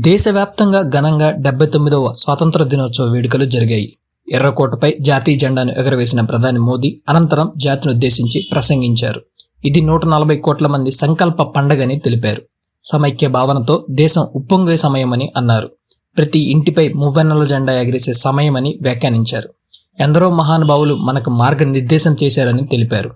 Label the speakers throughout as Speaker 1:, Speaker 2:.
Speaker 1: దేశవ్యాప్తంగా ఘనంగా డెబ్బై తొమ్మిదవ స్వాతంత్ర దినోత్సవ వేడుకలు జరిగాయి. ఎర్రకోటపై జాతీయ జెండాను ఎగరవేసిన ప్రధాని మోదీ అనంతరం జాతిని ఉద్దేశించి ప్రసంగించారు. ఇది నూట నలభై కోట్ల మంది సంకల్ప పండగని తెలిపారు. సమైక్య భావనతో దేశం ఉప్పొంగే సమయమని అన్నారు. ప్రతి ఇంటిపై మువ్వెన్నెల జెండా ఎగరేసే సమయమని వ్యాఖ్యానించారు. ఎందరో మహానుభావులు మనకు మార్గనిర్దేశం చేశారని తెలిపారు.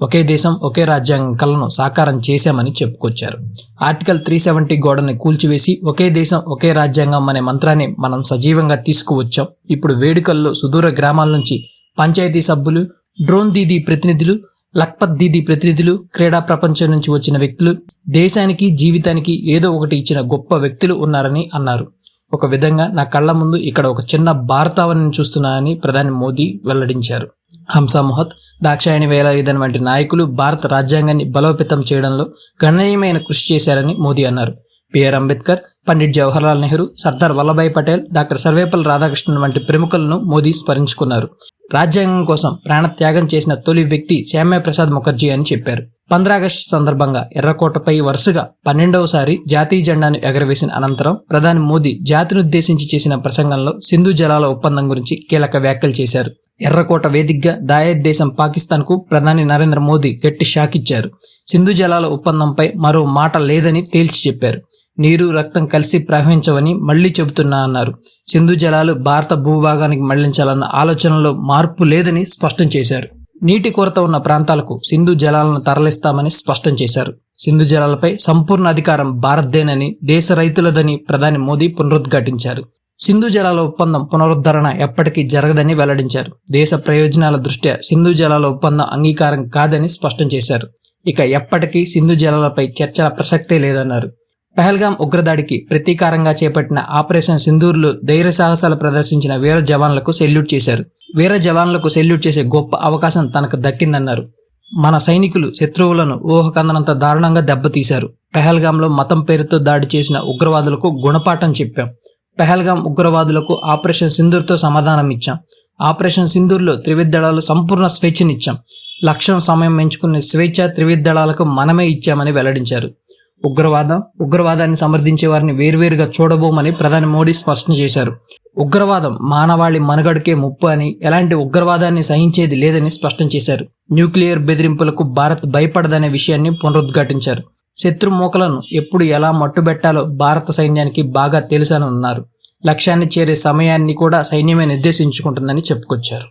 Speaker 1: ఒకే దేశం ఒకే రాజ్యాంగం కలను సాకారం చేశామని చెప్పుకొచ్చారు. ఆర్టికల్ త్రీ సెవెంటీ గోడని కూల్చివేసి ఒకే దేశం ఒకే రాజ్యాంగం అనే మంత్రాన్ని మనం సజీవంగా తీసుకువచ్చాం. ఇప్పుడు వేడుకల్లో సుదూర గ్రామాల నుంచి పంచాయతీ సభ్యులు డ్రోన్ దీదీ ప్రతినిధులు లక్పత్ దీదీ ప్రతినిధులు క్రీడా ప్రపంచం నుంచి వచ్చిన వ్యక్తులు దేశానికి జీవితానికి ఏదో ఒకటి ఇచ్చిన గొప్ప వ్యక్తులు ఉన్నారని అన్నారు. ఒక విధంగా నా కళ్ళ ముందు ఇక్కడ ఒక చిన్న భారతావనిని చూస్తున్నానని ప్రధాని మోదీ వెల్లడించారు. హంసా దాక్షాయణి వేలాయుధన్ వంటి నాయకులు భారత రాజ్యాంగాన్ని బలోపేతం చేయడంలో గణనీయమైన కృషి చేశారని మోదీ అన్నారు. బిఆర్ అంబేద్కర్ పండిట్ జవహర్లాల్ నెహ్రూ సర్దార్ వల్లభాయ్ పటేల్ డాక్టర్ సర్వేపల్లి రాధాకృష్ణన్ వంటి ప్రముఖులను మోదీ స్మరించుకున్నారు. రాజ్యాంగం కోసం ప్రాణత్యాగం చేసిన తొలి వ్యక్తి శ్యామ్య ప్రసాద్ ముఖర్జీ అని చెప్పారు. పంద్రాగస్టు సందర్భంగా ఎర్రకోటపై వరుసగా పన్నెండవసారి జాతీయ జెండాను ఎగరవేసిన అనంతరం ప్రధాని మోదీ జాతినుద్దేశించి చేసిన ప్రసంగంలో సింధు జలాల ఒప్పందం గురించి కీలక వ్యాఖ్యలు చేశారు. ఎర్రకోట వేదికగా దాయత్ దేశం పాకిస్తాన్కు ప్రధాని నరేంద్ర మోదీ గట్టి షాక్ ఇచ్చారు. సింధు జలాల ఒప్పందంపై మరో మాట లేదని తేల్చి చెప్పారు. నీరు రక్తం కలిసి ప్రవహించవని మళ్ళీ చెబుతున్నా అన్నారు. సింధు జలాలు భారత భూభాగానికి మళ్ళించాలన్న ఆలోచనలో మార్పు లేదని స్పష్టం చేశారు. నీటి కొరత ఉన్న ప్రాంతాలకు సింధు జలాలను తరలిస్తామని స్పష్టం చేశారు. సింధు జలాలపై సంపూర్ణ అధికారం భారత్దేనని దేశ రైతులదని ప్రధాని మోదీ పునరుద్ఘాటించారు. సింధు జలాల ఒప్పందం పునరుద్ధరణ ఎప్పటికీ జరగదని వెల్లడించారు. దేశ ప్రయోజనాల దృష్ట్యా సింధు జలాల ఒప్పందం అంగీకారం కాదని స్పష్టం చేశారు. ఇక ఎప్పటికీ సింధు జలాలపై చర్చల ప్రసక్తే లేదన్నారు. పెహల్గాం ఉగ్రదాడికి ప్రతీకారంగా చేపట్టిన ఆపరేషన్ సింధూర్లో ధైర్య సాహసాలు ప్రదర్శించిన వీర జవాన్లకు సెల్యూట్ చేశారు. వీర జవాన్లకు సెల్యూట్ చేసే గొప్ప అవకాశం తనకు దక్కిందన్నారు. మన సైనికులు శత్రువులను ఊహకందనంత దారుణంగా దెబ్బతీశారు. పెహల్గాంలో మతం పేరుతో దాడి చేసిన ఉగ్రవాదులకు గుణపాఠం చెప్పాం. పెహల్గాం ఉగ్రవాదులకు ఆపరేషన్ సింధూర్తో సమాధానం ఇచ్చాం. ఆపరేషన్ సింధూర్లో త్రివిధ సంపూర్ణ స్వేచ్ఛనిచ్చాం. లక్ష్యం సమయం ఎంచుకునే స్వేచ్ఛ త్రివిధ మనమే ఇచ్చామని వెల్లడించారు. ఉగ్రవాదం ఉగ్రవాదాన్ని సమర్థించే వారిని వేర్వేరుగా చూడబోమని ప్రధాని మోడీ స్పష్టం చేశారు. ఉగ్రవాదం మానవాళి మనుగడకే ముప్పు అని ఎలాంటి ఉగ్రవాదాన్ని సహించేది లేదని స్పష్టం చేశారు. న్యూక్లియర్ బెదిరింపులకు భారత్ భయపడదనే విషయాన్ని పునరుద్ఘాటించారు. శత్రు మూకలను ఎప్పుడు ఎలా మట్టుబెట్టాలో భారత సైన్యానికి బాగా తెలుసని ఉన్నారు లక్ష్యాన్ని చేరే సమయాన్ని కూడా సైన్యమే నిర్దేశించుకుంటుందని చెప్పుకొచ్చారు.